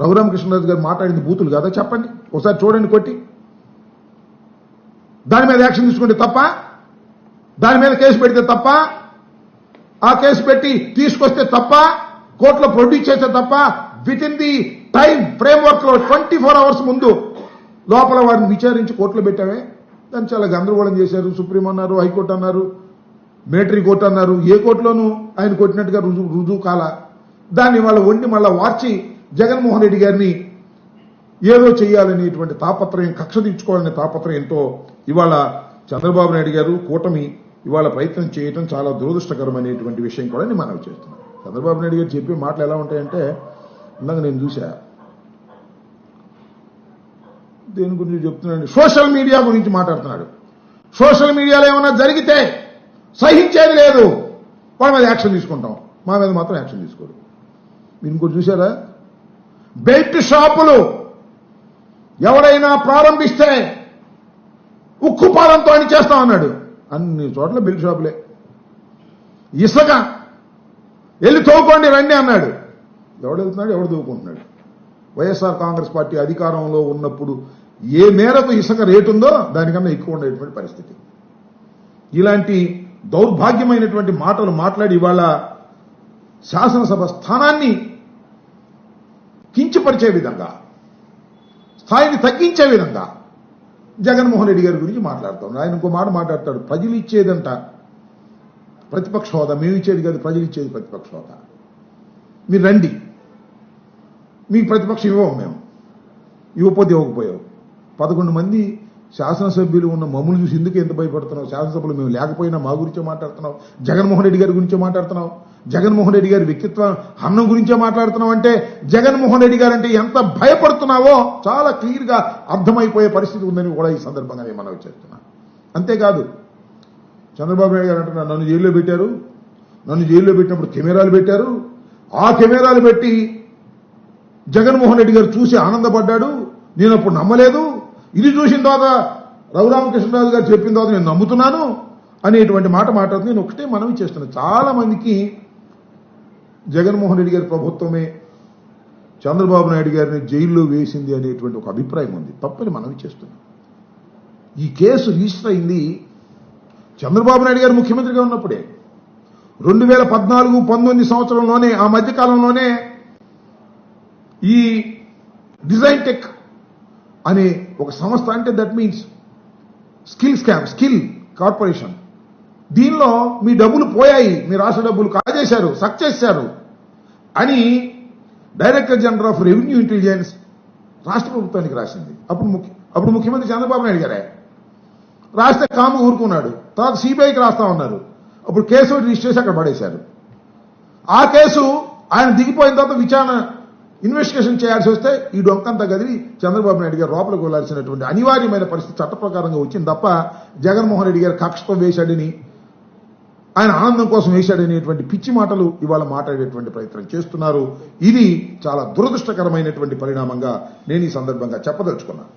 రఘురామకృష్ణరాజు గారు మాట్లాడింది బూతులు కదా? చెప్పండి. ఒకసారి చూడండి కొట్టి. దాని మీద యాక్షన్ తీసుకుంటే తప్ప? దాని మీద కేసు పెడితే తప్ప? ఆ కేసు పెట్టి తీసుకొస్తే తప్ప? కోర్టులో ప్రొడ్యూస్ చేస్తే తప్ప? Within the time frame వర్క్లో ట్వంటీ ఫోర్ అవర్స్ ముందు లోపల వారిని విచారించి కోర్టులో పెట్టామే. దాన్ని చాలా గందరగోళం చేశారు. సుప్రీం అన్నారు హైకోర్టు అన్నారు మిలిటరీ కోర్టు అన్నారు. ఏ కోర్టులోనూ ఆయన కొట్టినట్టుగా రుజువు రుజువు కాల. దాన్ని వాళ్ళ వండి మళ్ళా వార్చి జగన్మోహన్ రెడ్డి గారిని ఏదో చేయాలనేటువంటి తాపత్రయం కక్ష తీర్చుకోవాలనే తాపత్రయంతో ఇవాళ చంద్రబాబు నాయుడు గారు కూటమి ఇవాళ ప్రయత్నం చేయటం చాలా దురదృష్టకరమైనటువంటి విషయం కూడా నేను మనవి చేస్తున్నాను. చంద్రబాబు నాయుడు గారు చెప్పే మాటలు ఎలా ఉంటాయంటే ఇందాక నేను చూసా దేని గురించి చెప్తున్నాడు? సోషల్ మీడియా గురించి మాట్లాడుతున్నాడు. సోషల్ మీడియాలో ఏమైనా జరిగితే సహించేది లేదు. వాళ్ళ మీద యాక్షన్ తీసుకుంటాం. మా మీద మాత్రం యాక్షన్ తీసుకోరు. మీరు ఇంకోటి చూసారా బెల్ట్ షాపులు ఎవరైనా ప్రారంభిస్తే ఉక్కు పాలంతో అని చేస్తా అన్నాడు అన్ని చోట్ల బెల్ట్ షాపులే. ఇసుక వెళ్ళి తోకోండి రండి అన్నాడు. ఎవడు వెళ్తున్నాడు? ఎవడు తోకుంటున్నాడు వైఎస్ఆర్ కాంగ్రెస్ పార్టీ అధికారంలో ఉన్నప్పుడు ఏ మేరకు ఇసుక రేటు ఉందో దానికన్నా ఎక్కువ ఉండేటువంటి పరిస్థితి. ఇలాంటి దౌర్భాగ్యమైనటువంటి మాటలు మాట్లాడి ఇవాళ శాసనసభ స్థానాన్ని కించపరిచే విధంగా స్థాయిని తగ్గించే విధంగా జగన్మోహన్ రెడ్డి గారి గురించి మాట్లాడుతాం ఆయన ఇంకో మాట మాట్లాడతాడు ప్రజలు ఇచ్చేదంట. ప్రతిపక్ష హోదా మేము ఇచ్చేది కాదు ప్రజలు ఇచ్చేది ప్రతిపక్ష హోదా. మీరు రండి. మీకు ప్రతిపక్షం ఇవ్వము మేము ఇవ్వకపోతే ఇవ్వకపోయావు. పదకొండు మంది శాసనసభ్యులు ఉన్న మమ్మల్ని చూసి ఎందుకు ఎంత భయపడుతున్నావు? శాసనసభలో మేము లేకపోయినా మా గురించే మాట్లాడుతున్నావు? జగన్మోహన్ రెడ్డి గారి గురించే మాట్లాడుతున్నావు? జగన్మోహన్ రెడ్డి గారి వ్యక్తిత్వం అన్నం గురించే మాట్లాడుతున్నావు అంటే జగన్మోహన్ రెడ్డి గారు అంటే ఎంత భయపడుతున్నావో చాలా క్లియర్గా అర్థమైపోయే పరిస్థితి ఉందని కూడా ఈ సందర్భంగా నేను మనవి చేస్తున్నాను అంతేకాదు చంద్రబాబు నాయుడు గారు అంటున్నారు నన్ను జైల్లో పెట్టారు. నన్ను జైల్లో పెట్టినప్పుడు కెమెరాలు పెట్టారు. ఆ కెమెరాలు పెట్టి జగన్మోహన్ రెడ్డి గారు చూసి ఆనందపడ్డాడు. నేను అప్పుడు నమ్మలేదు. ఇది చూసిన తర్వాత రఘురామకృష్ణరాజు గారు చెప్పిన తర్వాత నేను నమ్ముతున్నాను అనేటువంటి మాట మాట్లాడుతూ నేను ఒకటే మనవి చేస్తున్నాను. చాలా మందికి జగన్మోహన్ రెడ్డి గారి ప్రభుత్వమే చంద్రబాబు నాయుడు గారిని జైల్లో వేసింది అనేటువంటి ఒక అభిప్రాయం ఉంది. తప్పని మనవి చేస్తున్నాను. ఈ కేసు రిజిస్టర్ అయింది చంద్రబాబు నాయుడు గారు ముఖ్యమంత్రిగా ఉన్నప్పుడే. రెండు వేల పద్నాలుగు పంతొమ్మిది సంవత్సరంలోనే ఆ మధ్యకాలంలోనే ఈ డిజైన్ టెక్ అనే ఒక సంస్థ అంటే that means skill scam skill corporation దీనిలో మీ డబ్బులు పోయాయి మీ రాష్ట్ర డబ్బులు కాజేశారు సక్ చేశారు అని director general of revenue intelligence రాష్ట్ర ప్రభుత్వానికి రాసింది. అప్పుడు ముఖ్య అప్పుడు ముఖ్యమంత్రి చంద్రబాబు నాయుడు గారే. రాస్తే కాము ఊరుకున్నాడు. తర్వాత సిబిఐకి రాస్తా ఉన్నారు. అప్పుడు కేసు రిజిస్టర్ చేసి అక్కడ పడేశారు. ఆ కేసు ఆయన దిగిపోయిన తర్వాత విచారణ ఇన్వెస్టిగేషన్ చేయాల్సి వస్తే ఈ డొంకంతా గది చంద్రబాబు నాయుడు గారు లోపలికి వెళ్ళాల్సినటువంటి అనివార్యమైన పరిస్థితి చట్ట ప్రకారంగా వచ్చింది తప్ప జగన్మోహన్ రెడ్డి గారు కక్షతో వేశాడని ఆయన ఆనందం కోసం వేశాడనేటువంటి పిచ్చి మాటలు ఇవాళ మాట్లాడేటువంటి ప్రయత్నం చేస్తున్నారు. ఇది చాలా దురదృష్టకరమైనటువంటి పరిణామంగా నేను ఈ సందర్భంగా చెప్పదలుచుకున్నాను.